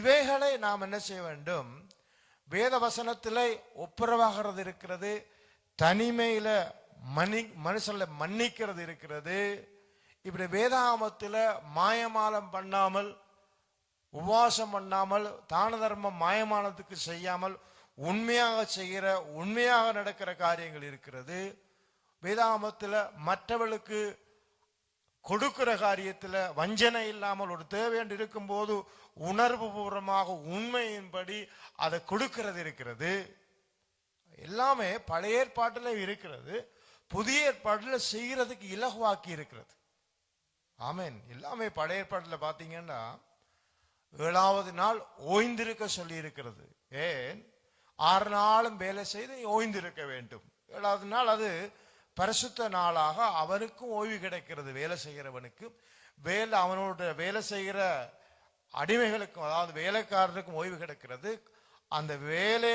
இவைகளை நாம் என்ன செய்ய வேண்டும்? வேத வசனத்தில் ஒப்புரவாகிறது இருக்கிறது தனிமையில் மன்னி மனுஷனை மன்னிக்கிறது இருக்கிறது. இப்படி வேதாமத்தில் மாயமாலம் பண்ணாமல் உபவாசம் பண்ணாமல் தான தர்மம் மாயமானத்துக்கு செய்யாமல் உண்மையாக செய்கிற உண்மையாக நடக்கிற காரியங்கள் இருக்கிறது. வேதாமத்தில் மற்றவர்களுக்கு கொடுக்கிற காரியத்தில் வஞ்சனை இல்லாமல் ஒரு தேவையன்று இருக்கும்போது உணர்வு பூர்வமாக உண்மையின்படி அதை கொடுக்கிறது இருக்கிறது. எல்லாமே பழைய ஏற்பாட்டில் இருக்கிறது. புதிய ஏற்பாட்டில் செய்கிறதுக்கு இலகுவாக்கி இருக்கிறது. ஆமேன். எல்லாமே பழைய ஏற்பாட்டில் பார்த்தீங்கன்னா ஏழாவது நாள் ஓய்ந்திருக்க சொல்லி இருக்கிறது. ஏன்? ஆறு நாளும் வேலை செய்து ஓய்ந்திருக்க வேண்டும். ஏழாவது நாள் அது பரிசுத்த நாளாக அவனுக்கும் ஓய்வு கிடைக்கிறது வேலை செய்கிறவனுக்கு. வேலை அவனோட வேலை செய்கிற அடிமைகளுக்கும் அதாவது வேலைக்காரருக்கும் ஓய்வு கிடைக்கிறது. அந்த வேலை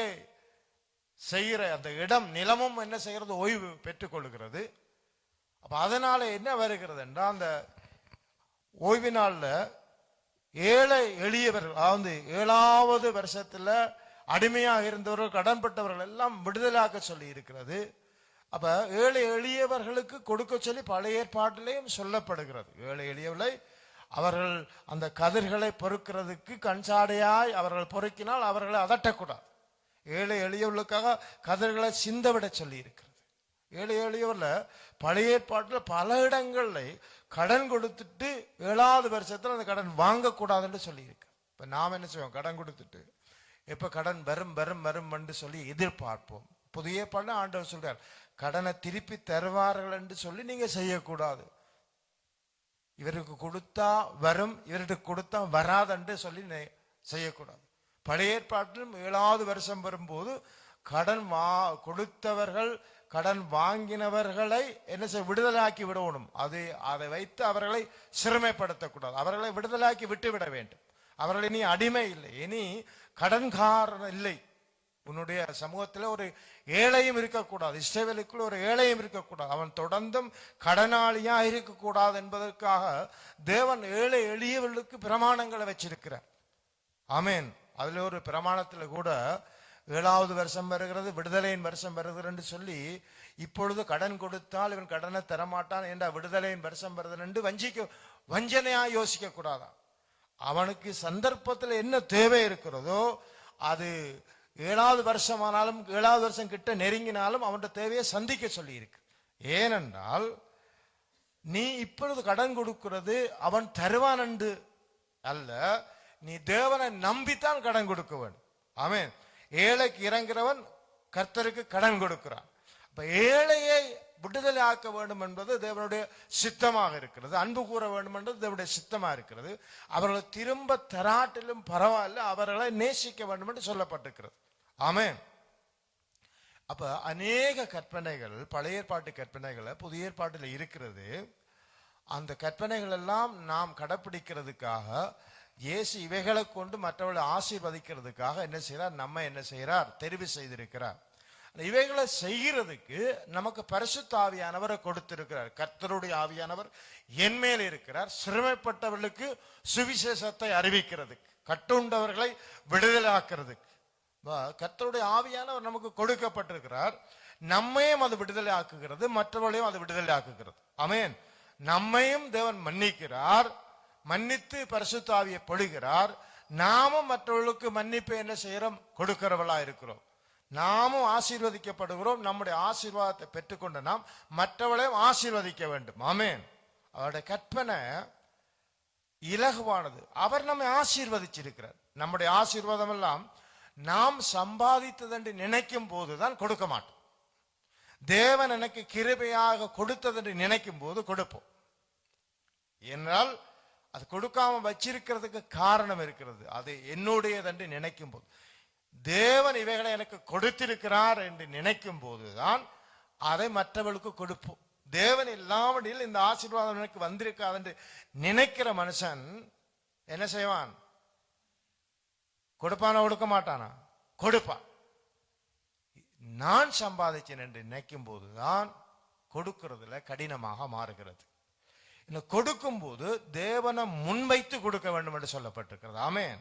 செய்கிற அந்த இடம் நிலமும் என்ன செய்கிறது? ஓய்வு பெற்றுக்கொள்கிறது. அப்போ அதனால என்ன வருகிறது என்றால் அந்த ஓய்வு நாளில் ஏழை எளியவர்கள் அதாவது ஏழாவது வருஷத்தில் அடிமையாக இருந்தவர்கள் கடன்பட்டவர்கள் எல்லாம் விடுதலாக்க சொல்லி இருக்கிறது அப்ப ஏழை எளியவர்களுக்கு கொடுக்க சொல்லி பழைய ஏற்பாட்டிலையும் சொல்லப்படுகிறது. ஏழை எளியவர்களை அவர்கள் அந்த கதிர்களை பொறுக்கிறதுக்கு கண்சாடையாய் அவர்கள் பொறுக்கினால் அவர்களை அதட்டக்கூடாது. ஏழை எளியவர்களுக்காக கதிர்களை சிந்தவிட சொல்லி இருக்கிறது ஏழை எளியவரில் பழைய ஏற்பாட்டில் பல இடங்களில் கடன் கொடுத்துட்டு ஏழாவது வருஷத்தில் அந்த கடன் வாங்கக்கூடாதுன்னு சொல்லியிருக்கு. இப்போ நாம் என்ன செய்வோம்? கடன் கொடுத்துட்டு இப்போ கடன் வரும் வரும் வரும் என்று சொல்லி எதிர்பார்ப்போம். புதிய ஏற்பாடுல ஆண்டவர் சொல்கிறார் கடனை திருப்பி தருவார்கள் என்று சொல்லி நீங்க செய்யக்கூடாது. இவருக்கு கொடுத்தா வரும் இவருக்கு கொடுத்தா வராதென்று சொல்லி நெ- செய்யக்கூடாது. பழைய ஏற்பாட்டிலும் ஏழாவது வருஷம் வரும்போது கடன் வா கொடுத்தவர்கள் கடன் வாங்கினவர்களை என்ன செய்ய விடுதலாக்கி விடணும். அது அதை வைத்து அவர்களை சிறுமைப்படுத்தக்கூடாது. அவர்களை விடுதலாக்கி விட்டு விட வேண்டும். அவர்கள் இனி அடிமை இல்லை. இனி கடன்காரன் இல்லை. உன்னுடைய சமூகத்தில் ஒரு ஏழையும் இருக்கக்கூடாது இஸ்ரேவேலுக்குள் ஒரு ஏழையும் இருக்கக்கூடாது. அவன் தொடர்ந்தும் கடனாளியா இருக்கக்கூடாது என்பதற்காக தேவன் ஏழை எளியவர்களுக்கு பிரமாணங்களை வச்சிருக்கிறார். ஆமேன். அதுல ஒரு பிரமாணத்துல கூட ஏழாவது வருஷம் வருகிறது விடுதலையின் வருஷம் வருகிறதுன்னு சொல்லி இப்பொழுது கடன் கொடுத்தால் இவன் கடனை தரமாட்டான் என்ற விடுதலையின் வருஷம் வருதுன்னு வஞ்சிக்க வஞ்சனையா யோசிக்க கூடாதான் அவனுக்கு சந்தர்ப்பத்தில் என்ன தேவை இருக்கிறதோ அது ஏழாவது வருஷமானாலும் ஏழாவது வருஷம் கிட்ட நெருங்கினாலும் அவன்கிட்ட தேவையை சந்திக்க சொல்லியிருக்கு. ஏனென்றால் நீ இப்பொழுது கடன் கொடுக்கிறது அவன் தருவான் என்று அல்ல நீ தேவனை நம்பித்தான் கடன் கொடுக்க வேண்டும். ஏழைக்கு இறங்குறவன் கர்த்தருக்கு கடன் கொடுக்கிறான். இப்ப ஏழையை விடுதலை ஆக்க வேண்டும் என்பது தேவனுடைய சித்தமாக இருக்கிறது. அன்பு கூற வேண்டும் என்பது தேவனுடைய சித்தமா இருக்கிறது. அவர்களை திரும்ப தராட்டிலும் பரவாயில்ல அவர்களை நேசிக்க வேண்டும் என்று சொல்லப்பட்டிருக்கிறது. ஆமே அப்ப அநேக கற்பனைகள் பழைய ஏற்பாட்டு கற்பனைகளை புதிய ஏற்பாட்டில் இருக்கிறது. அந்த கற்பனைகள் எல்லாம் நாம் கடைப்பிடிக்கிறதுக்காக இயேசு இவைகளை கொண்டு மற்றவர்களை ஆசீர்வதிக்கிறதுக்காக என்ன செய்கிறார் நம்ம என்ன செய்கிறார் தெரிவு செய்திருக்கிறார். இவைகளை செய்கிறதுக்கு நமக்கு பரிசுத்த ஆவியானவரை கொடுத்திருக்கிறார். கர்த்தருடைய ஆவியானவர் என்மேல் இருக்கிறார். சிறுமைப்பட்டவர்களுக்கு சுவிசேஷத்தை அறிவிக்கிறதுக்கு கட்டுண்டவர்களை விடுதலாக்குறதுக்கு வா- கர்த்தருடைய ஆவியானவர் நமக்கு கொடுக்கப்பட்டிருக்கிறார். நம்மையும் அது விடுதலை ஆக்குகிறது மற்றவர்களையும் அது விடுதலை ஆக்குகிறது அமேன் நம்மையும் தேவன் மன்னிக்கிறார். மன்னித்து பரிசுத்தாவியை பொழுகிறார். நாமும் மற்றவர்களுக்கு மன்னிப்பை என்ன செய்யறோம் கொடுக்கிறவளா இருக்கிறோம். நாமும் ஆசீர்வதிக்கப்படுகிறோம். நம்முடைய ஆசீர்வாதத்தை பெற்றுக்கொண்ட நாம் மற்றவளையும் ஆசீர்வதிக்க வேண்டும். ஆமேன். அவருடைய கற்பனை இலகுவானது. அவர் நம்மை ஆசீர்வதிச்சிருக்கிறார். நம்முடைய ஆசீர்வாதம் எல்லாம் நாம் சம்பாதித்ததென்று நினைக்கும் போதுதான் கொடுக்க மாட்டோம். தேவன் எனக்கு கிருபையாக கொடுத்ததென்று நினைக்கும் போது கொடுப்போம். என்றால் அது கொடுக்காம வச்சிருக்கிறதுக்கு காரணம் இருக்கிறது. அது என்னுடையதென்று நினைக்கும் போது. தேவன் இவைகளை எனக்கு கொடுத்திருக்கிறார் என்று நினைக்கும் போதுதான் அதை மற்றவர்களுக்கு கொடுப்போம். தேவன் இல்லாமடியில் இந்த ஆசீர்வாதம் எனக்கு வந்திருக்காது என்று நினைக்கிற மனுஷன் என்ன செய்வான்? கொடுப்பானா கொடுக்க மாட்டானா கொடுப்பான். நான் சம்பாதிச்சேன் என்று நினைக்கும் போதுதான் கொடுக்கிறதுல கடினமாக மாறுகிறது. இந்த கொடுக்கும்போது தேவனை முன்வைத்து கொடுக்க வேண்டும் என்று சொல்லப்பட்டிருக்கிறது. ஆமென்.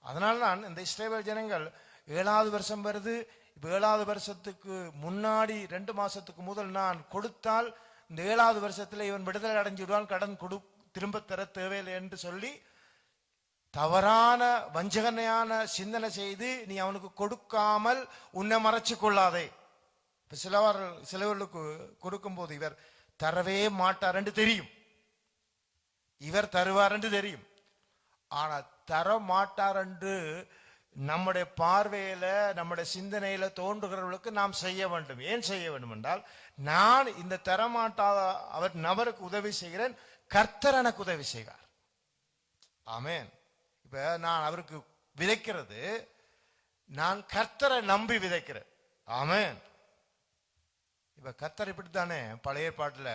அதனால தான் இந்த இஸ்ரேல் ஜனங்கள் ஏழாவது வருஷம் வருது. ஏழாவது வருஷத்துக்கு முன்னாடி ரெண்டு மாசத்துக்கு முதல் நான் கொடுத்தால் இந்த ஏழாவது வருஷத்துல இவன் விடுதலை அடைஞ்சிடுவான் கடன் கொடு திரும்ப தர தேவையில்லை என்று சொல்லி தவறான வஞ்சகனையான சிந்தனை செய்து நீ அவனுக்கு கொடுக்காமல் உன்னை மறைச்சு கொள்ளாதே. இப்ப சிலவர் சிலவர்களுக்கு கொடுக்கும்போது இவர் தரவே மாட்டார் என்று தெரியும். இவர் தருவார் என்று தெரியும். ஆனா தர மாட்டார் என்று நம்முடைய பார்வையில நம்முடைய சிந்தனையில தோன்றுகிறவர்களுக்கு நாம் செய்ய வேண்டும். ஏன் செய்ய வேண்டும் என்றால் நான் இந்த தரமாட்டாத அவர் நபருக்கு உதவி செய்கிறேன் கர்த்தர் எனக்கு உதவி செய்கிறார் ஆமேன். இப்ப நான் அவருக்கு விதைக்கிறது நான் கர்த்தரை நம்பி விதைக்கிறேன். ஆமேன். இப்ப கர்த்தர் இப்படித்தானே பழைய பாட்டுல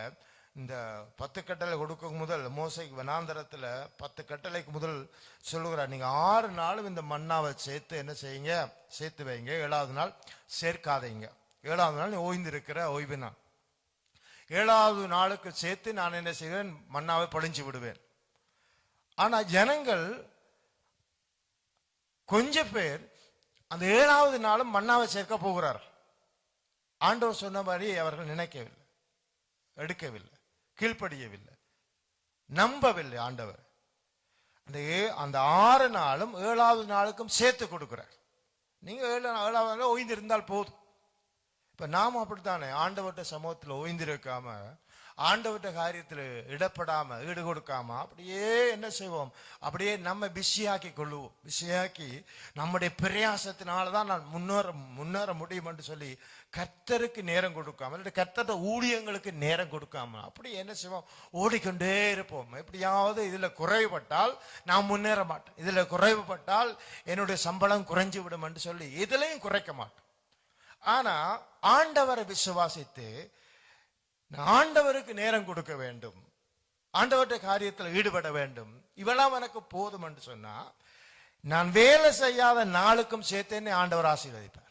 இந்த பத்து கட்டளை கொடுக்க முதல் மோசைக்கு வனாந்தரத்தில் பத்து கட்டளைக்கு முதல் சொல்லுகிறார். நீங்கள் ஆறு நாளும் இந்த மண்ணாவை சேர்த்து என்ன செய்யுங்க? சேர்த்து வைங்க. ஏழாவது நாள் சேர்க்காதீங்க. ஏழாவது நாள் நீ ஓய்ந்து இருக்கிற ஓய்வு நாள். ஏழாவது நாளுக்கு சேர்த்து நான் என்ன செய்வேன்? மண்ணாவை படிஞ்சு விடுவேன். ஆனால் ஜனங்கள் கொஞ்ச பேர் அந்த ஏழாவது நாளும் மண்ணாவை சேர்க்க போகிறார். ஆண்டவர் சொன்ன மாதிரி அவர்கள் நினைக்கவில்லை. எடுக்கவில்லை. கீழ்ப்படியவில்லை. நம்பவில்லை ஆண்டவர். அந்த ஏ- அந்த ஆறு நாளும் ஏழாவது நாளுக்கும் சேர்த்து கொடுக்குறார். நீங்கள் ஏழு ஏழாவது நாள் ஓய்ந்திருந்தால் போதும். இப்போ நாம் அப்படித்தானே? ஆண்டவர்கிட்ட சமூகத்தில் ஓய்ந்திருக்காம ஆண்டவர்கிட்ட காரியத்தில் இடப்படாமல் ஈடு கொடுக்காம அப்படியே என்ன செய்வோம்? அப்படியே நம்ம பிஸியாக்கி கொள்ளுவோம். பிஸியாக்கி நம்முடைய பிரயாசத்தினால தான் நான் முன்னேற முன்னேற முடியும் என்று சொல்லி கர்த்தருக்கு நேரம் கொடுக்காம இல்லை கர்த்தர் ஊழியங்களுக்கு நேரம் கொடுக்காம அப்படி என்ன செய்வோம்? ஓடிக்கொண்டே இருப்போம். எப்படியாவது இதுல குறைவுபட்டால் நான் முன்னேற மாட்டேன் இதுல குறைவுபட்டால் என்னுடைய சம்பளம் குறைஞ்சு விடும் என்று சொல்லி இதுலையும் குறைக்க மாட்டேன் ஆனா ஆண்டவரை விசுவாசித்து நான் ஆண்டவருக்கு நேரம் கொடுக்க வேண்டும். ஆண்டவருடைய காரியத்தில் ஈடுபட வேண்டும். இவெல்லாம் எனக்கு போதும் என்று சொன்னா நான் வேலை செய்யாத நாளுக்கும் சேர்த்தேன்னு ஆண்டவர் ஆசீர்வதிப்பார்.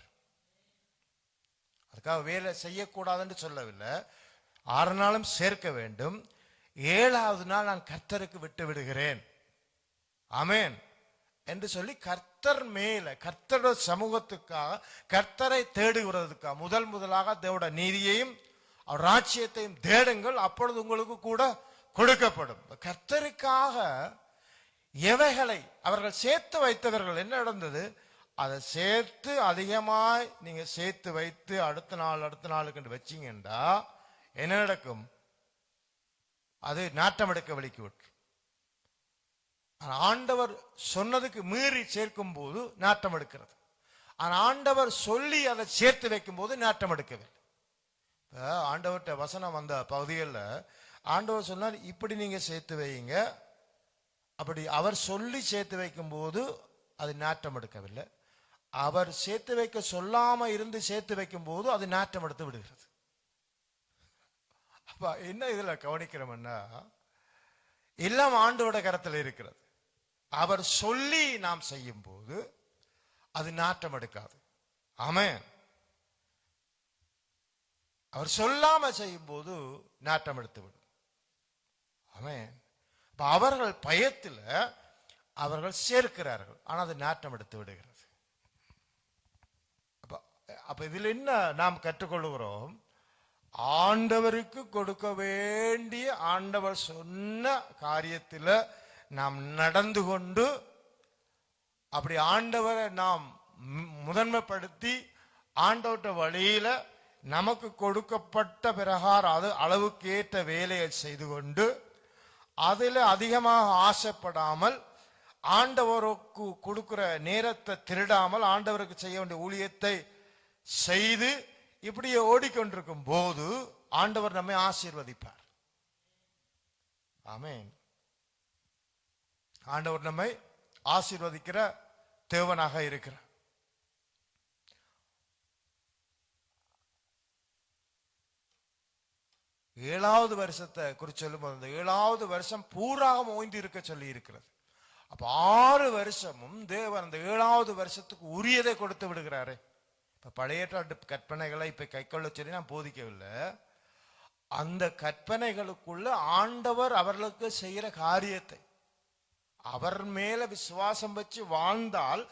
அதுக்காக வேலை செய்யக்கூடாதுன்னு சொல்லவில்லை. ஆறு நாளும் சேர்க்க வேண்டும். ஏழாவது நாள் நான் கர்த்தருக்கு விட்டு விடுகிறேன். அமேன் என்று சொல்லி கர்த்தர் மேல கர்த்தரோட சமூகத்துக்காக கர்த்தரை தேடுகிறதுக்காக முதல் முதலாக தேவோட நீதியையும் அவர் ராஜ்யத்தையும் தேடுங்கள் அப்பொழுது உங்களுக்கு கூட கொடுக்கப்படும். கர்த்தருக்காக எவைகளை அவர்கள் சேர்த்து வைத்தவர்கள் என்ன நடந்தது? அதை சேர்த்து அதிகமாய் நீங்க சேர்த்து வைத்து அடுத்த நாள் அடுத்த நாளுக்கு வச்சீங்கன்னா என்ன நடக்கும்? அது நாட்டம் எடுக்க வலிக்கு விட்டு. ஆண்டவர் சொன்னதுக்கு மீறி சேர்க்கும் போது நாட்டம் எடுக்கிறது. ஆனால் ஆண்டவர் சொல்லி அதை சேர்த்து வைக்கும் போது நாட்டம் எடுக்கவில்லை. இப்ப ஆண்டவர்கிட்ட வசனம் வந்த பகுதிகளில் ஆண்டவர் சொன்னார் இப்படி நீங்க சேர்த்து வையுங்க. அப்படி அவர் சொல்லி சேர்த்து வைக்கும் போது அது நாட்டம் எடுக்கவில்லை. அவர் சேர்த்து வைக்க சொல்லாம இருந்து சேர்த்து வைக்கும் போது அது நாற்றம் எடுத்து விடுகிறது. அப்ப என்ன இதுல கவனிக்கிறோம்னா எல்லாம் ஆண்டோட கரத்தில் இருக்கிறது. அவர் சொல்லி நாம் செய்யும் போது அது நாட்டம் எடுக்காது. ஆமே அவர் சொல்லாம செய்யும் போது நாட்டம் எடுத்து விடும். ஆமென். அவர்கள் பயத்துல அவர்கள் சேர்க்கிறார்கள். ஆனால் அது நாட்டம் எடுத்து விடுகிறது. அப்ப இதில் இதுல என்ன நாம் கற்றுக்கொள்கிறோம்? ஆண்டவருக்கு கொடுக்க வேண்டிய ஆண்டவர் சொன்ன காரியத்தில் நாம் நடந்து கொண்டு அப்படி ஆண்டவரை நாம் முதன்மைப்படுத்தி ஆண்டவர்கிட்ட வழியில நமக்கு கொடுக்கப்பட்ட பிரகார அது அளவுக்கு ஏற்ற வேலையை செய்து கொண்டு அதில் அதிகமாக ஆசைப்படாமல் ஆண்டவருக்கு கொடுக்கிற நேரத்தை திருடாமல் ஆண்டவருக்கு செய்ய வேண்டிய ஊழியத்தை செய்து இப்படியே ஓடிக்கொண்டிருக்கும் போது ஆண்டவர் நம்மை ஆசீர்வதிப்பார். ஆமேன். ஆண்டவர் நம்மை ஆசீர்வதிக்கிற தேவனாக இருக்கிறார். ஏழாவது வருஷத்தை குறித்து சொல்லும்போது அந்த ஏழாவது வருஷம் பூராக ஓய்ந்து இருக்க சொல்லி இருக்கிறது. அப்ப ஆறு வருஷமும் தேவன் அந்த ஏழாவது வருஷத்துக்கு உரியதை கொடுத்து விடுகிறாரே. இப்போ பழைய கற்பனைகளை இப்போ கைக்கொள்ள சொல்லி நான் போதிக்கவில்லை. அந்த கற்பனைகளுக்குள்ள ஆண்டவர் அவர்களுக்கு செய்கிற காரியத்தை அவர் மேல விசுவாசம் வச்சு வாழ்ந்தால்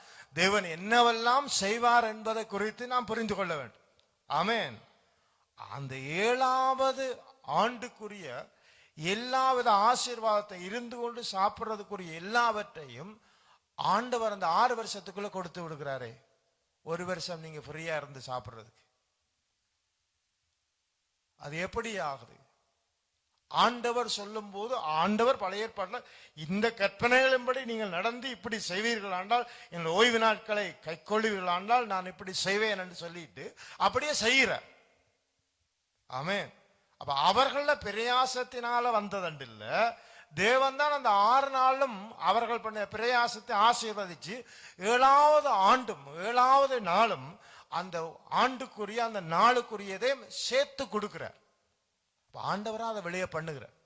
தேவன் என்னவெல்லாம் செய்வார் என்பதை குறித்து நாம் புரிந்து கொள்ள வேண்டும். ஆமேன். அந்த ஏழாவது ஆண்டுக்குரிய எல்லாவித ஆசீர்வாதத்தை இருந்து கொண்டு சாப்பிடுறதுக்குரிய எல்லாவற்றையும் ஆண்டவர் அந்த ஆறு வருஷத்துக்குள்ள கொடுத்து விடுகிறாரே. ஒரு வருஷம் நீங்க ஃப்ரீயா இருந்து சாப்பிட்றதுக்கு. அது எப்படி ஆகுது? ஆண்டவர் சொல்லும் போது ஆண்டவர் பழைய ஏற்பாட்டில் இந்த கற்பனைகளின்படி நீங்கள் நடந்து இப்படி செய்வீர்கள் ஆண்டால் என் ஓய்வு நாட்களை கைக்கொள்ளுவீர்கள் ஆண்டால் நான் இப்படி செய்வேன் என்று சொல்லிட்டு அப்படியே செய்கிற ஆமே அப்ப அவர்கள பிரயாசத்தினால வந்ததண்டு இல்லை தேவன் தான் அந்த ஆறு நாளும் அவர்கள் பண்ண பிரயாசத்தை ஆசீர்வதிச்சு ஏழாவது ஆண்டும் ஏழாவது நாளும் அந்த ஆண்டுக்குரிய அந்த நாளுக்குரியதை சேர்த்து கொடுக்கிறார். அப்ப ஆண்டவரா அதை வெளியே பண்ணுகிறார்.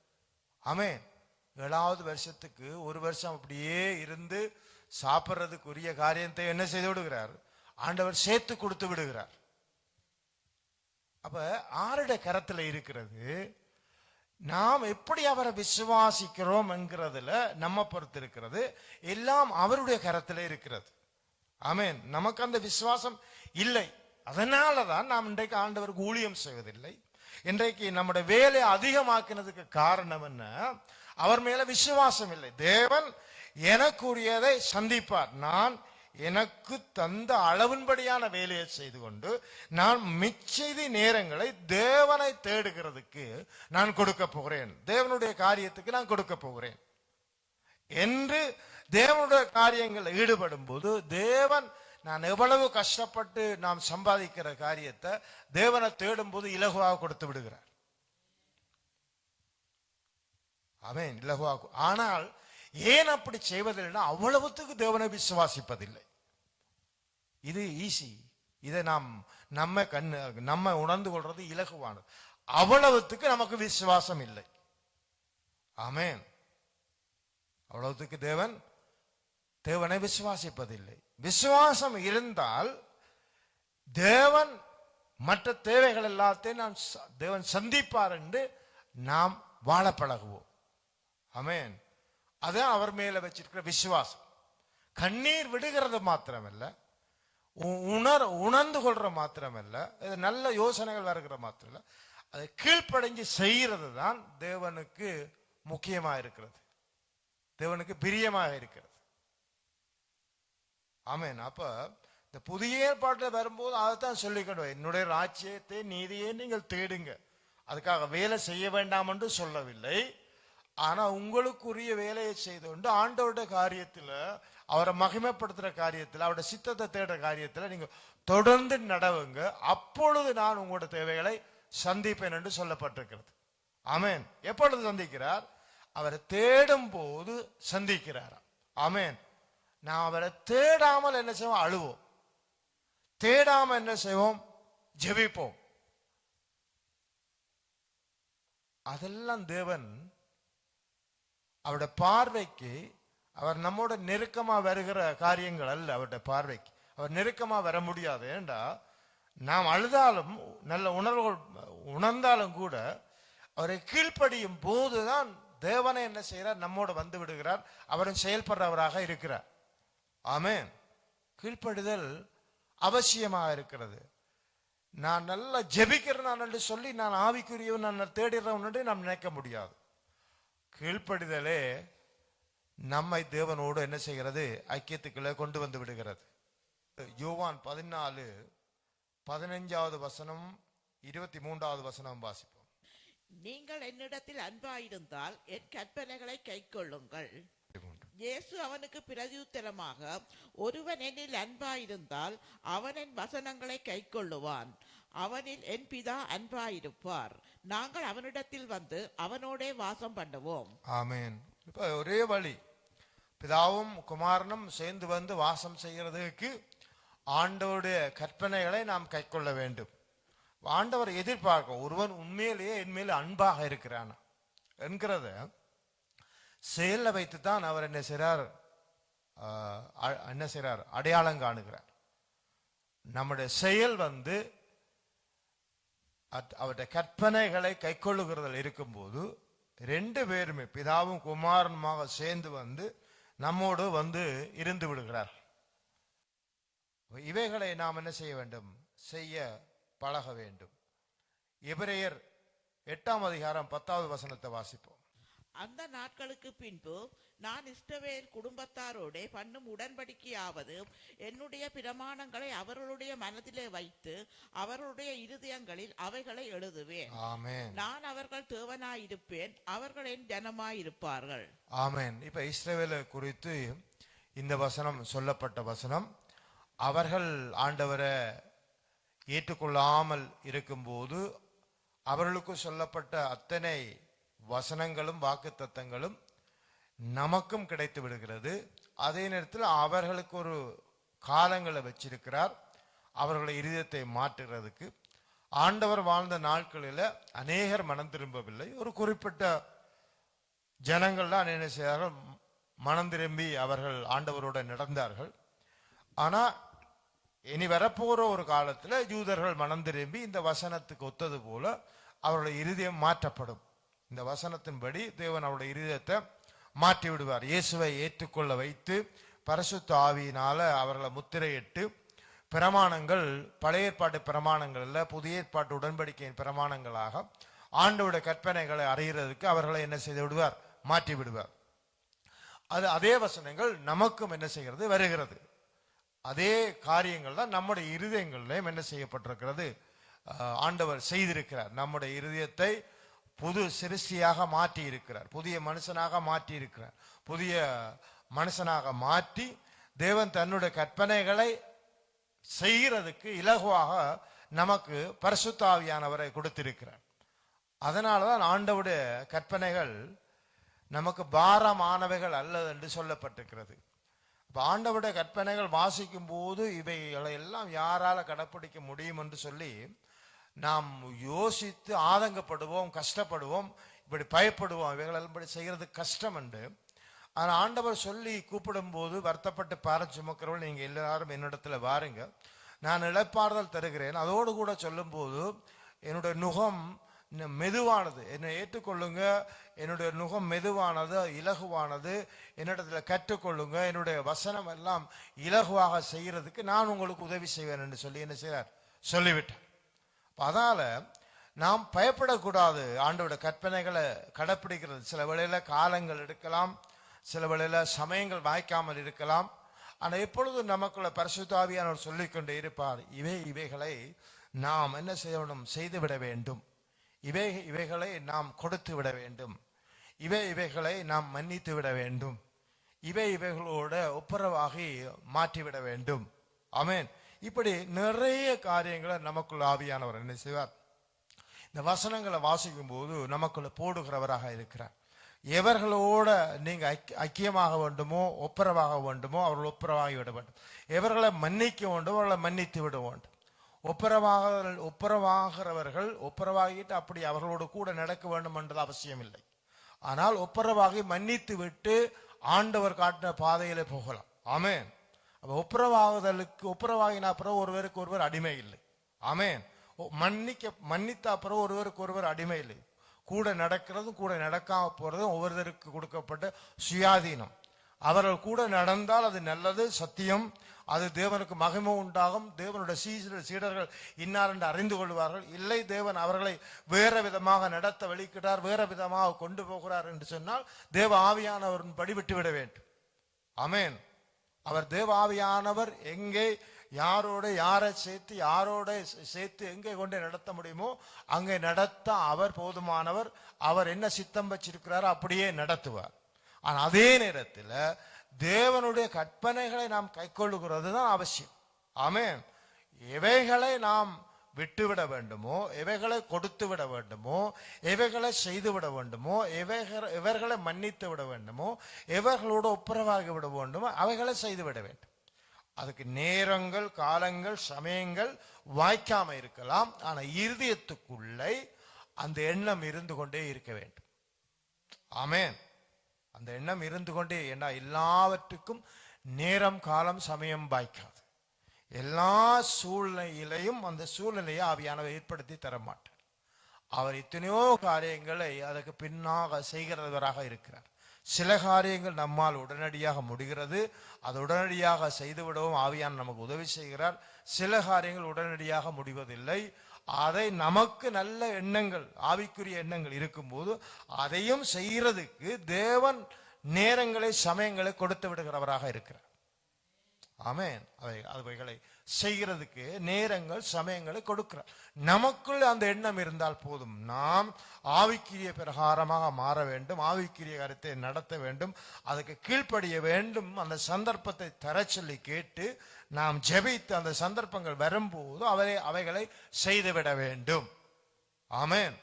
ஆமே ஏழாவது வருஷத்துக்கு ஒரு வருஷம் அப்படியே இருந்து சாப்பிட்றதுக்குரிய காரியத்தை என்ன செய்து விடுகிறார்? ஆண்டவர் சேர்த்து கொடுத்து விடுகிறார். அப்ப ஆருடைய கரத்துல இருக்கிறது நாம் எப்படி அவரை விசுவாசிக்கிறோம் என்கிறதுல நம்ம பொறுத்து இருக்கிறது. எல்லாம் அவருடைய கரத்தில் இருக்கிறது. ஆமேன். நமக்கு அந்த விசுவாசம் இல்லை. அதனால தான் நாம் இன்றைக்கு ஆண்டவருக்கு ஊழியம் செய்வதில்லை. இன்றைக்கு நம்முடைய வேலையை அதிகமாக்கினதுக்கு காரணம் என்ன? அவர் மேல விசுவாசம் இல்லை. தேவன் எனக்குரியதை சந்திப்பார். நான் எனக்கு தந்த அளவின்படியான வேலையை செய்து கொண்டு நான் மிச்சதி நேரங்களை தேவனை தேடுகிறதுக்கு நான் கொடுக்க போகிறேன். தேவனுடைய காரியத்துக்கு நான் கொடுக்க போகிறேன். என்று தேவனுடைய காரியங்கள் ஈடுபடும் போது தேவன் நான் எவ்வளவு கஷ்டப்பட்டு நாம் சம்பாதிக்கிற காரியத்தை தேவனை தேடும் போது இலகுவாக கொடுத்து விடுகிறார். அவன் இலகுவாக. ஆனால் ஏன் அப்படி செய்வதில்லைன்னா அவ்வளவுத்துக்கு தேவனை விசுவாசிப்பதில்லை. இது ஈஸி இதை நாம் நம்ம கண்ணு நம்ம உணர்ந்து கொள்றது இலகுவானது. அவ்வளவுத்துக்கு நமக்கு விசுவாசம் இல்லை. ஆமேன். அவ்வளவுத்துக்கு தேவன் தேவனை விசுவாசிப்பதில்லை. விசுவாசம் இருந்தால் தேவன் மற்ற தேவைகள் எல்லாத்தையும் நாம் ச- தேவன் சந்திப்பார் என்று நாம் வாழ பழகுவோம் அமேன் அதான் அவர் மேல வச்சிருக்கிற விசுவாசம். கண்ணீர் விடுகிறது மாத்திரமல்ல உணர் உணர்ந்து கொள்ற மாத்திரமல்ல இது நல்ல யோசனைகள் வருகிற இல்லை அதை கீழ்ப்படைஞ்சு செய்யறது தான் தேவனுக்கு முக்கியமா இருக்கிறது. தேவனுக்கு பிரியமாக இருக்கிறது. ஆமேன். அப்ப இந்த புதிய ஏற்பாட்டில் வரும்போது அதைத்தான் சொல்லிக்கணும் என்னுடைய ராஜ்யத்தை நீதியை நீங்கள் தேடுங்க. அதுக்காக வேலை செய்ய வேண்டாம் என்று சொல்லவில்லை. ஆனா உங்களுக்குரிய வேலையை செய்து கொண்டு ஆண்டவருடைய காரியத்துல அவரை மகிமைப்படுத்துற காரியத்துல அவருடைய சித்தத்தை தேடுற காரியத்துல நீங்க தொடர்ந்து நடவுங்க. அப்பொழுது நான் உங்களோட தேவைகளை சந்திப்பேன் என்று சொல்லப்பட்டிருக்கிறது. அமேன் எப்பொழுது சந்திக்கிறார்? அவரை தேடும் போது சந்திக்கிறார் அமேன் நான் அவரை தேடாமல் என்ன செய்வோம்? அழுவோம். தேடாம என்ன செய்வோம்? ஜெபிப்போம். அதெல்லாம் தேவன் அவருடைய பார்வைக்கு அவர் நம்மோட நெருக்கமாக வருகிற காரியங்கள் அல்ல அவருடைய பார்வைக்கு. அவர் நெருக்கமாக வர முடியாது. ஏண்டா? நாம் அழுதாலும் நல்ல உணர்வுகள் உணர்ந்தாலும் கூட அவரை கீழ்ப்படியும் போதுதான் தேவனை என்ன செய்கிறார்? நம்மோடு வந்து விடுகிறார். அவரும் செயல்படுறவராக இருக்கிறார். ஆமே கீழ்ப்படுதல் அவசியமாக இருக்கிறது. நான் நல்லா ஜெபிக்கிறேன் என்று சொல்லி நான் ஆவிக்குரியவன் நான் தேடுறவன் என்று நாம் நினைக்க முடியாது. கீழ்ப்படிதலே நம்மை தேவனோடு என்ன செய்கிறது? ஐக்கியத்துக்குள்ளே கொண்டு வந்து விடுகிறது. யோவான் பதினாலு பதினைஞ்சாவது வசனம் இருபத்தி மூன்றாவது வசனம் வாசிப்போம். நீங்கள் என்னிடத்தில் அன்பாயிருந்தால் என் கற்பனைகளை கைக்கொள்ளுங்கள். இயேசு அவனுக்கு பிரதியுத்தரமாக ஒருவன் என்னில் அன்பாயிருந்தால் அவன் என் வசனங்களை கைக்கொள்ளுவான். அவனில் என் பிதா அன்பாயிருப்பார். நாங்கள் அவனிடத்தில் வந்து அவனோடே வாசம் பண்ணுவோம். ஆமேன். இப்ப ஒரே வழி. பிதாவும் குமாரனும் சேர்ந்து வந்து வாசம் செய்கிறதுக்கு ஆண்டவருடைய கற்பனைகளை நாம் கைக்கொள்ள வேண்டும். ஆண்டவர் எதிர்பார்க்கும் ஒருவன் உண்மையிலேயே என்மேல் அன்பாக இருக்கிறான்? என்கிறத செயலில் வைத்து தான் அவர் என்ன செய்கிறார் என்ன செய்கிறார் அடையாளம் காணுகிறார். நம்முடைய செயல் வந்து அவருடைய கற்பனைகளை கைக்கொள்ளுகிறதில் இருக்கும்போது ரெண்டு பேருமே பிதாவும் குமாரனுமாக சேர்ந்து வந்து நம்மோடு வந்து இருந்து விடுகிறார். இவைகளை நாம் என்ன செய்ய வேண்டும்? செய்ய பழக வேண்டும். எபிரேயர் எட்டாம் அதிகாரம் பத்தாவது வசனத்தை வாசிப்போம். அந்த நாட்களுக்கு பின்பு நான் இஸ்ரவேல் குடும்பத்தாரோடே பண்ணும் உடன்படிக்கையாவது என்னுடைய பிரமாணங்களை அவர்களுடைய மனதிலே வைத்து அவர்களுடைய இருதயங்களில் அவைகளை எழுதுவேன். ஆமென். நான் அவர்கள் தேவனாயிருப்பேன் அவர்கள் என் ஜனமாயிருப்பார்கள். ஆமென். இப்ப இஸ்ரவேலை குறித்து இந்த வசனம் சொல்லப்பட்ட வசனம் அவர்கள் ஆண்டவரை ஏற்றுக்கொள்ளாமல் இருக்கும்போது அவர்களுக்கு சொல்லப்பட்ட அத்தனை வசனங்களும் வாக்குத்தத்தங்களும் நமக்கும் கிடைத்து விடுகிறது. அதே நேரத்தில் அவர்களுக்கு ஒரு காலங்களை வச்சிருக்கிறார். அவர்களை இருதயத்தை மாற்றுகிறதுக்கு. ஆண்டவர் வாழ்ந்த நாட்களில் அநேகர் மனம் திரும்பவில்லை. ஒரு குறிப்பிட்ட ஜனங்கள் தான் என்ன செய்தார்கள்? மனம் திரும்பி அவர்கள் ஆண்டவரோட நடந்தார்கள். ஆனால் இனி வரப்போகிற ஒரு காலத்தில் யூதர்கள் மனம் திரும்பி இந்த வசனத்துக்கு ஒத்தது போல அவருடைய இருதயம் மாற்றப்படும். இந்த வசனத்தின்படி தேவன் அவருடைய இருதயத்தை மாற்றி விடுவார் இயேசுவை ஏற்றுக்கொள்ள வைத்து பரசுத்த ஆவியினால அவர்களை முத்திரையிட்டு பிரமாணங்கள் பழைய ஏற்பாட்டு பிரமாணங்கள்ல புதிய ஏற்பாட்டு உடன்படிக்கையின் பிரமாணங்களாக ஆண்டோட கற்பனைகளை அறிகிறதுக்கு அவர்களை என்ன செய்து விடுவார்? மாற்றி விடுவார். அது அதே வசனங்கள் நமக்கும் என்ன செய்கிறது? வருகிறது. அதே காரியங்கள் தான் நம்முடைய இருதயங்கள்லையும் என்ன செய்யப்பட்டிருக்கிறது? ஆஹ், ஆண்டவர் செய்திருக்கிறார். நம்முடைய இருதயத்தை புது சிருஷ்டியாக மாற்றி இருக்கிறார் புதிய மனுஷனாக மாற்றி இருக்கிறார் புதிய மனுஷனாக மாற்றி தேவன் தன்னுடைய கற்பனைகளை செய்கிறதுக்கு இலகுவாக நமக்கு பரிசுத்தாவியானவரை கொடுத்திருக்கிறார். அதனாலதான் ஆண்டவுடைய கற்பனைகள் நமக்கு பாரமானவைகள் அல்ல என்று சொல்லப்பட்டிருக்கிறது. இப்போ ஆண்டவுடைய கற்பனைகள் வாசிக்கும் போது இவைகளை எல்லாம் யாரால கடைப்பிடிக்க முடியும் என்று சொல்லி நாம் யோசித்து ஆதங்கப்படுவோம் கஷ்டப்படுவோம் இப்படி பயப்படுவோம் இவைகள் இப்படி செய்கிறது கஷ்டம் என்று. ஆனால் ஆண்டவர் சொல்லி கூப்பிடும்போது வருத்தப்பட்டு பாரம் சுமக்கிறவள் நீங்க எல்லாரும் என்னிடத்துல வாருங்க. நான் இழப்பாறுதல் தருகிறேன். அதோடு கூட சொல்லும்போது என்னுடைய நுகம் மெதுவானது. என்னை ஏற்றுக்கொள்ளுங்க. என்னுடைய நுகம் மெதுவானது இலகுவானது. என்னிடத்துல கற்றுக்கொள்ளுங்க. என்னுடைய வசனம் எல்லாம் இலகுவாக செய்யறதுக்கு நான் உங்களுக்கு உதவி செய்வேன் என்று சொல்லி என்ன செய்கிறார் சொல்லிவிட்டேன் அதனால நாம் பயப்படக்கூடாது. ஆண்டோட கற்பனைகளை கடைப்பிடிக்கிறது. சில வேளையில காலங்கள் எடுக்கலாம் சில வேளையில சமயங்கள் வாய்க்காமல் இருக்கலாம். ஆனால் எப்பொழுதும் நமக்குள்ள பரிசுத்தாவியானவர் சொல்லிக்கொண்டே இருப்பார் இவை இவைகளை நாம் என்ன செய்யணும்? செய்துவிட வேண்டும். இவை இவைகளை நாம் கொடுத்து விட வேண்டும். இவை இவைகளை நாம் மன்னித்து விட வேண்டும். இவை இவைகளோட ஒப்புரவாகி மாற்றிவிட வேண்டும். அமேன் இப்படி நிறைய காரியங்களை நமக்குள்ள ஆவியானவர் என்ன செய்வார்? இந்த வசனங்களை வாசிக்கும் போது நமக்குள்ள போடுகிறவராக இருக்கிறார். எவர்களோட நீங்க ஐக்கியமாக வேண்டுமோ ஒப்புரவாக வேண்டுமோ அவர்கள் ஒப்புரவாகி விட வேண்டும். எவர்களை மன்னிக்க வேண்டும் அவர்களை மன்னித்து விட வேண்டும். ஒப்புரவாக ஒப்புரவாகிறவர்கள் ஒப்புரவாகிட்டு அப்படி அவர்களோடு கூட நடக்க வேண்டும் என்றது அவசியம் இல்லை ஆனால் ஒப்புரவாகி மன்னித்து விட்டு ஆண்டவர் காட்டின பாதையிலே போகலாம். ஆமேன். அப்போ ஒப்புரவாகுதலுக்கு ஒப்புரவாகின அப்புறம் ஒருவருக்கு ஒருவர் அடிமை இல்லை. ஆமேன். மன்னிக்க மன்னித்த அப்புறம் ஒருவருக்கு ஒருவர் அடிமை இல்லை. கூட நடக்கிறதும் கூட நடக்காம போறதும் ஒவ்வொருத்தருக்கு கொடுக்கப்பட்ட சுயாதீனம். அவர்கள் கூட நடந்தால் அது நல்லது சத்தியம். அது தேவனுக்கு மகிமை உண்டாகும். தேவனுடைய சீடர் சீடர்கள் இன்னார் என்று அறிந்து கொள்வார்கள். இல்லை தேவன் அவர்களை வேற விதமாக நடத்த வழிக்கிறார் வேற விதமாக கொண்டு போகிறார் என்று சொன்னால் தேவ ஆவியானவரின் படி விட்டுவிட வேண்டும். அமேன் அவர் தேவாவியானவர் எங்கே யாரோட யாரை சேர்த்து யாரோட சேர்த்து எங்கே கொண்டு நடத்த முடியுமோ அங்கே நடத்த அவர் போதுமானவர். அவர் என்ன சித்தம் வச்சிருக்கிறாரோ அப்படியே நடத்துவார். ஆனால் அதே நேரத்தில் தேவனுடைய கற்பனைகளை நாம் கைக்கொள்ளுகிறது தான் அவசியம். ஆமே இவைகளை நாம் விட்டுவிட வேண்டுமோ எவைகளை கொடுத்து விட வேண்டுமோ எவைகளை செய்து விட வேண்டுமோ எவைகள் எவர்களை மன்னித்து விட வேண்டுமோ எவர்களோடு ஒப்புரவாகி விட வேண்டுமோ அவைகளை செய்து விட வேண்டும். அதுக்கு நேரங்கள் காலங்கள் சமயங்கள் வாய்க்காம இருக்கலாம். ஆனால் இருதயத்துக்குள்ளே அந்த எண்ணம் இருந்து கொண்டே இருக்க வேண்டும். ஆமேன். அந்த எண்ணம் இருந்து கொண்டே ஏன்னா எல்லாவற்றுக்கும் நேரம் காலம் சமயம் வாய்க்காது. எல்லா சூழ்நிலையிலையும் அந்த சூழ்நிலையை ஆவியானவர் ஏற்படுத்தி தர மாட்டார் அவர் எத்தனையோ காரியங்களை அதற்கு பின்னாக செய்கிறவராக இருக்கிறார். சில காரியங்கள் நம்மால் உடனடியாக முடிகிறது. அது உடனடியாக செய்துவிடவும் ஆவியான் நமக்கு உதவி செய்கிறார். சில காரியங்கள் உடனடியாக முடிவதில்லை. அதை நமக்கு நல்ல எண்ணங்கள் ஆவிக்குரிய எண்ணங்கள் இருக்கும்போது அதையும் செய்கிறதுக்கு தேவன் நேரங்களை சமயங்களை கொடுத்து விடுகிறவராக இருக்கிறார். ஆமேன். அவை அவைகளை செய்கிறதுக்கு நேரங்கள் சமயங்களை கொடுக்கிறார். நமக்குள்ள அந்த எண்ணம் இருந்தால் போதும். நாம் ஆவிக்கிரிய பிரகாரமாக மாற வேண்டும் ஆவிக்கிரிய கருத்தை நடத்த வேண்டும் அதுக்கு கீழ்ப்படிய வேண்டும். அந்த சந்தர்ப்பத்தை தர சொல்லி கேட்டு நாம் ஜெபித்து அந்த சந்தர்ப்பங்கள் வரும்போது அவை அவைகளை செய்துவிட வேண்டும். ஆமேன்.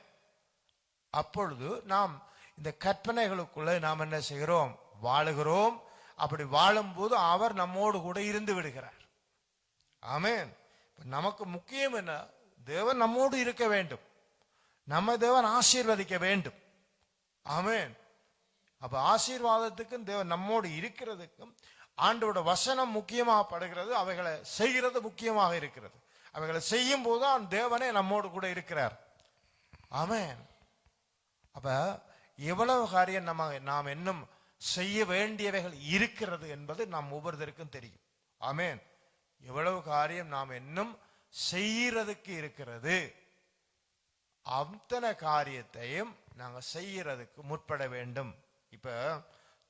அப்பொழுது நாம் இந்த கற்பனைகளுக்குள்ள நாம் என்ன செய்கிறோம்? வாழுகிறோம். அப்படி வாழும்போது அவர் நம்மோடு கூட இருந்து விடுகிறார். ஆமேன். இப்போ நமக்கு முக்கியம் என்ன? தேவன் நம்மோடு இருக்க வேண்டும். நம்ம தேவன் ஆசீர்வதிக்க வேண்டும். ஆமேன். அப்ப ஆசீர்வாதத்துக்கும் தேவன் நம்மோடு இருக்கிறதுக்கும் ஆண்டோட வசனம் முக்கியமாக படுகிறது. அவைகளை செய்கிறது முக்கியமாக இருக்கிறது. அவைகளை செய்யும் போதுதான் தேவனே நம்மோடு கூட இருக்கிறார். ஆமேன். அப்ப எவ்வளவு காரியம் நம்ம நாம் இன்னும் செய்ய வேண்டியவைகள் இருக்கிறது என்பது நாம் ஒவ்வொருத்தருக்கும் தெரியும். ஆமேன். எவ்வளவு காரியம் நாம் இன்னும் செய்யறதுக்கு இருக்கிறது. அத்தனை காரியத்தையும் நாங்கள் செய்யறதுக்கு முற்பட வேண்டும். இப்ப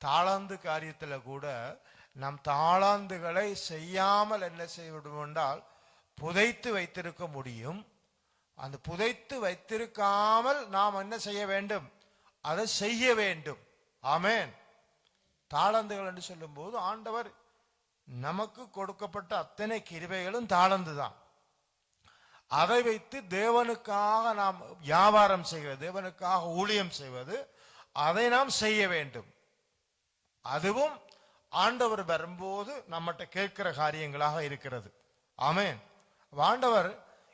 தாளாந்து காரியத்துல கூட நம் தாளாந்துகளை செய்யாமல் என்ன செய்விடும் என்றால் புதைத்து வைத்திருக்க முடியும். அந்த புதைத்து வைத்திருக்காமல் நாம் என்ன செய்ய வேண்டும்? அதை செய்ய வேண்டும். ஆமேன். தாளந்துகள் என்று சொல்லும்போது ஆண்டவர் நமக்கு கொடுக்கப்பட்ட அத்தனை கிருபைகளும் தாளந்து தான் அதை வைத்து தேவனுக்காக நாம் வியாபாரம் செய்வது தேவனுக்காக ஊழியம் செய்வது அதை நாம் செய்ய வேண்டும். அதுவும் ஆண்டவர் வரும்போது நம்மகிட்ட கேட்கிற காரியங்களாக இருக்கிறது. ஆமேன். ஆண்டவர்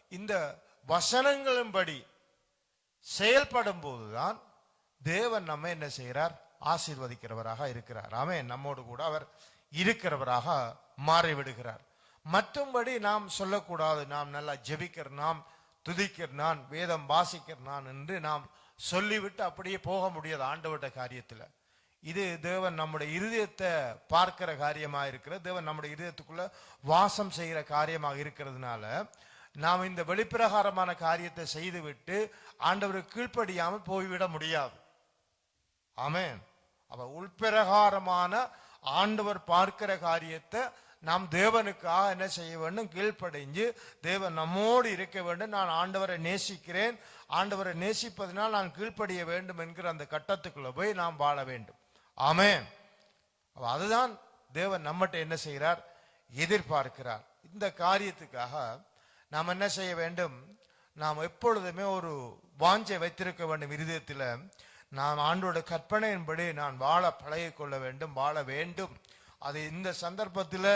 இந்த வசனங்களின்படி செயல்படும் போதுதான் தேவன் நம்ம என்ன செய்கிறார் ஆசீர்வதிக்கிறவராக இருக்கிறார். ஆமே நம்மோடு கூட அவர் இருக்கிறவராக மாறிவிடுகிறார். மற்றும்படி நாம் சொல்லக்கூடாது நாம் நல்லா ஜெபிக்கிற நாம் துதிக்கிற நான் வேதம் வாசிக்கிற நான் என்று நாம் சொல்லிவிட்டு அப்படியே போக முடியாது ஆண்டவட்ட காரியத்துல. இது தேவன் நம்முடைய இருதயத்தை பார்க்கிற காரியமா இருக்கிறது தேவன் நம்முடைய இருதயத்துக்குள்ள வாசம் செய்கிற காரியமாக இருக்கிறதுனால நாம் இந்த வெளிப்பிரகாரமான காரியத்தை செய்துவிட்டு ஆண்டவருக்கு கீழ்ப்படியாமல் போய்விட முடியாது. ஆமேன். அவ உள்பிரகாரமான ஆண்டவர் பார்க்கிற காரியத்தை நாம் தேவனுக்காக என்ன செய்ய வேண்டும்? கீழ்ப்படைஞ்சு தேவன் நம்மோடு இருக்க வேண்டும். நான் ஆண்டவரை நேசிக்கிறேன். ஆண்டவரை நேசிப்பதனால் நான் கீழ்ப்படிய வேண்டும் என்கிற அந்த கட்டத்துக்குள்ள போய் நாம் வாழ வேண்டும். ஆமே அதுதான் தேவன் நம்மகிட்ட என்ன செய்கிறார்? எதிர்பார்க்கிறார். இந்த காரியத்துக்காக நாம் என்ன செய்ய வேண்டும்? நாம் எப்பொழுதுமே ஒரு வாஞ்சை வைத்திருக்க வேண்டும். இருதயத்தில் நாம் ஆண்டோட கற்பனையின்படி நான் வாழ பழகி கொள்ள வேண்டும் வாழ வேண்டும். அது இந்த சந்தர்ப்பத்தில்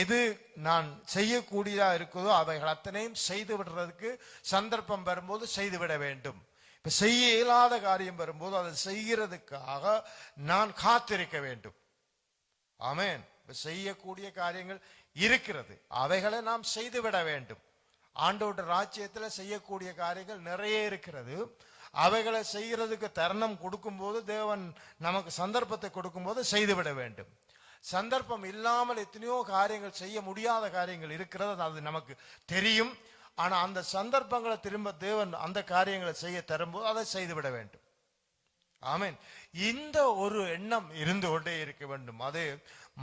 எது நான் செய்யக்கூடியதா இருக்குதோ அவைகள் அத்தனையும் செய்து விடுறதுக்கு சந்தர்ப்பம் வரும்போது செய்து விட வேண்டும். இப்போ செய்ய இயலாத காரியம் வரும்போது அதை செய்கிறதுக்காக நான் காத்திருக்க வேண்டும். ஆமேன். இப்போ செய்யக்கூடிய காரியங்கள் இருக்கிறது. அவைகளை நாம் செய்துவிட வேண்டும். ஆண்டோட ராஜ்யத்தில் செய்யக்கூடிய காரியங்கள் நிறைய இருக்கிறது. அவைகளை செய்யறதுக்கு தருணம் கொடுக்கும்போது தேவன் நமக்கு சந்தர்ப்பத்தை கொடுக்கும்போது செய்துவிட வேண்டும். சந்தர்ப்பம் இல்லாமல் எத்தனையோ காரியங்கள் செய்ய முடியாத காரியங்கள் இருக்கிறது அது நமக்கு தெரியும். ஆனா அந்த சந்தர்ப்பங்களை திரும்ப தேவன் அந்த காரியங்களை செய்ய தரும்போது அதை செய்துவிட வேண்டும். ஆமீன். இந்த ஒரு எண்ணம் இருந்து கொண்டே இருக்க வேண்டும். அது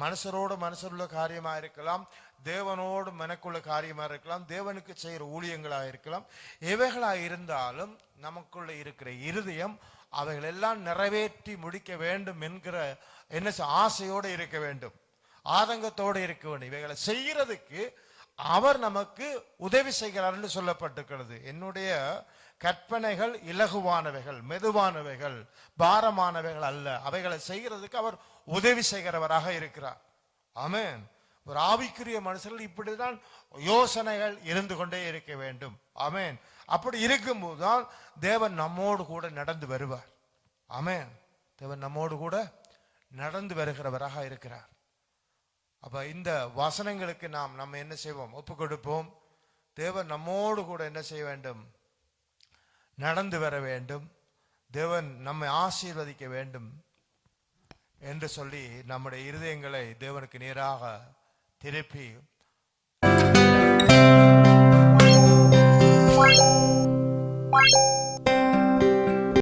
மனுஷரோடு மனுஷருள்ள காரியமாக இருக்கலாம் தேவனோடு மனக்குள்ள காரியமா இருக்கலாம் தேவனுக்கு செய்கிற ஊழியங்களா இருக்கலாம். எவைகளா இருந்தாலும் நமக்குள்ள இருக்கிற இருதயம் அவைகள் எல்லாம் நிறைவேற்றி முடிக்க வேண்டும் என்கிற என்ன ஆசையோடு இருக்க வேண்டும். ஆதங்கத்தோடு இருக்க வேண்டும். இவைகளை செய்யறதுக்கு அவர் நமக்கு உதவி செய்கிறார்னு சொல்லப்பட்டிருக்கிறது. என்னுடைய கற்பனைகள் இலகுவானவைகள் மெதுவானவைகள் பாரமானவைகள் அல்ல. அவைகளை செய்கிறதுக்கு அவர் உதவி செய்கிறவராக இருக்கிறார். ஆமேன். ஒரு ஆவிக்குரிய மனுஷர்கள் இப்படிதான் யோசனைகள் இருந்து கொண்டே இருக்க வேண்டும். அமேன் அப்படி இருக்கும்போது தான் தேவன் நம்மோடு கூட நடந்து வருவார். அமேன் தேவன் நம்மோடு கூட நடந்து வருகிறவராக இருக்கிறார். அப்ப இந்த வசனங்களுக்கு நாம் நம்ம என்ன செய்வோம்? ஒப்பு கொடுப்போம். தேவன் நம்மோடு கூட என்ன செய்ய வேண்டும்? நடந்து வர வேண்டும். தேவன் நம்மை ஆசீர்வதிக்க வேண்டும். என்று சொல்லி நம்முடைய இருதயங்களை தேவனுக்கு நேராக therapy.